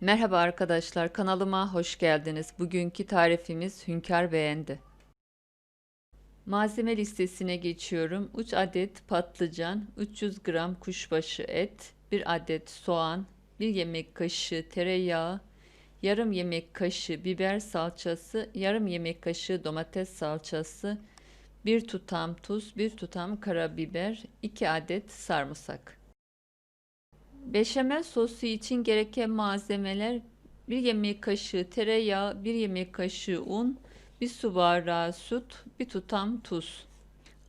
Merhaba arkadaşlar, kanalıma hoş geldiniz. Bugünkü tarifimiz Hünkar beğendi. Malzeme listesine geçiyorum. 3 adet patlıcan, 300 gram kuşbaşı et, 1 adet soğan, 1 yemek kaşığı tereyağı, yarım yemek kaşığı biber salçası, yarım yemek kaşığı domates salçası, 1 tutam tuz, 1 tutam karabiber, 2 adet sarımsak. Beşamel sosu için gereken malzemeler 1 yemek kaşığı tereyağı, 1 yemek kaşığı un, 1 su bardağı süt, 1 tutam tuz.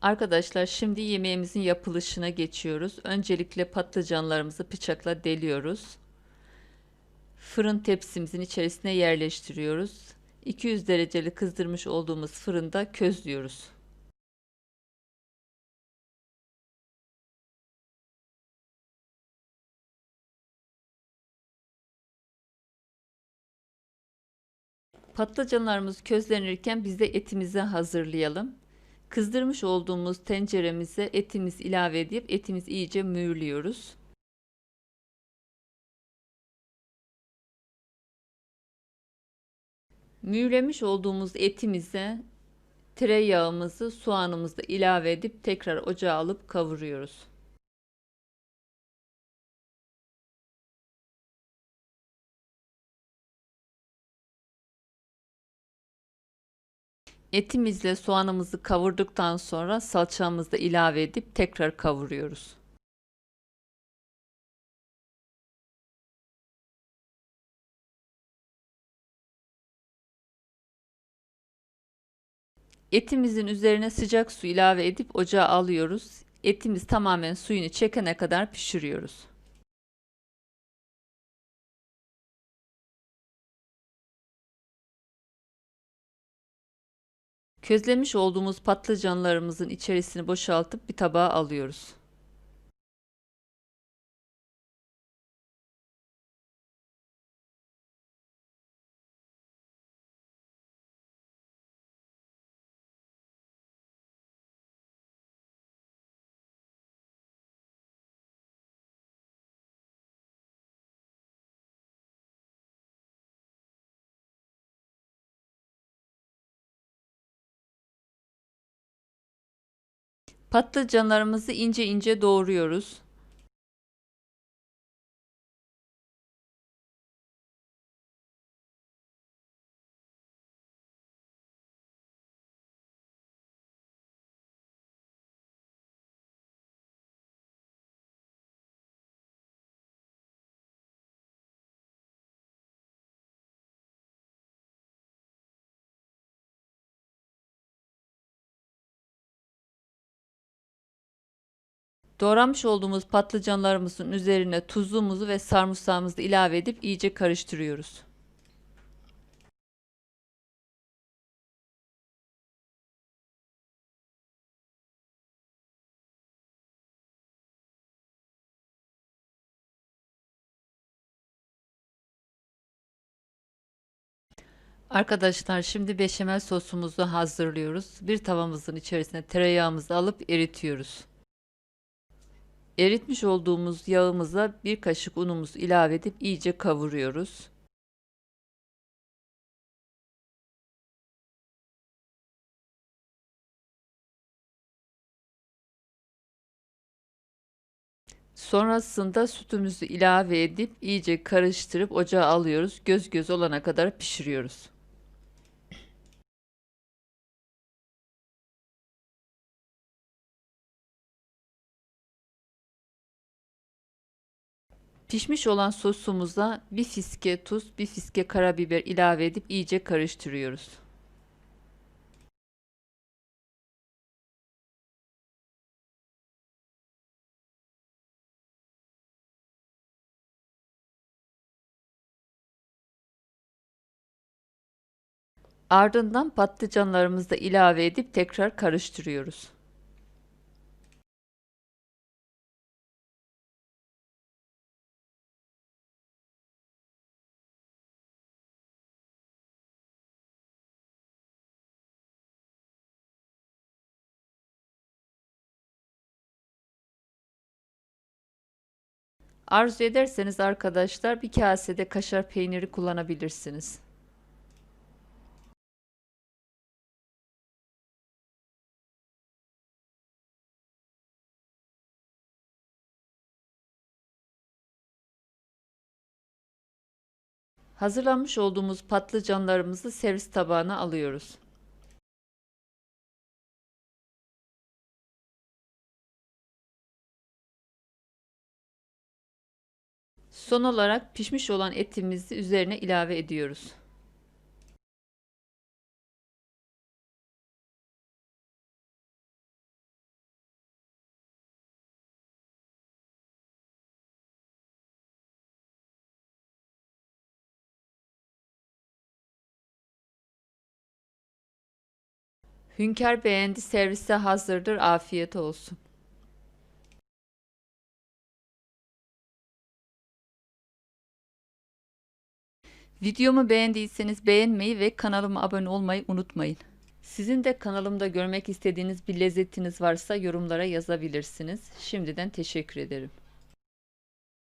Arkadaşlar şimdi yemeğimizin yapılışına geçiyoruz. Öncelikle patlıcanlarımızı bıçakla deliyoruz. Fırın tepsimizin içerisine yerleştiriyoruz. 200 dereceli kızdırmış olduğumuz fırında közlüyoruz. Patlıcanlarımız közlenirken biz de etimizi hazırlayalım. Kızdırmış olduğumuz tenceremize etimiz ilave edip etimiz iyice mühürlüyoruz. Mühürlemiş olduğumuz etimize tereyağımızı, soğanımızı ilave edip tekrar ocağa alıp kavuruyoruz. Etimizle soğanımızı kavurduktan sonra salçamızı da ilave edip tekrar kavuruyoruz. Etimizin üzerine sıcak su ilave edip ocağa alıyoruz. Etimiz tamamen suyunu çekene kadar pişiriyoruz. Közlemiş olduğumuz patlıcanlarımızın içerisini boşaltıp bir tabağa alıyoruz. Patlıcanlarımızı ince ince doğruyoruz. Doğramış olduğumuz patlıcanlarımızın üzerine tuzumuzu ve sarımsağımızı ilave edip iyice karıştırıyoruz. Arkadaşlar şimdi beşamel sosumuzu hazırlıyoruz. Bir tavamızın içerisine tereyağımızı alıp eritiyoruz. Eritmiş olduğumuz yağımıza bir kaşık unumuzu ilave edip iyice kavuruyoruz. Sonrasında sütümüzü ilave edip iyice karıştırıp ocağa alıyoruz. Göz göz olana kadar pişiriyoruz. Pişmiş olan sosumuza bir fiske tuz, bir fiske karabiber ilave edip iyice karıştırıyoruz. Ardından patlıcanlarımızı da ilave edip tekrar karıştırıyoruz. Arzu ederseniz arkadaşlar bir kasede kaşar peyniri kullanabilirsiniz. Hazırlanmış olduğumuz patlıcanlarımızı servis tabağına alıyoruz. Son olarak pişmiş olan etimizi üzerine ilave ediyoruz. Hünkar beğendi, servise hazırdır. Afiyet olsun. Videomu beğendiyseniz beğenmeyi ve kanalıma abone olmayı unutmayın. Sizin de kanalımda görmek istediğiniz bir lezzetiniz varsa yorumlara yazabilirsiniz. Şimdiden teşekkür ederim.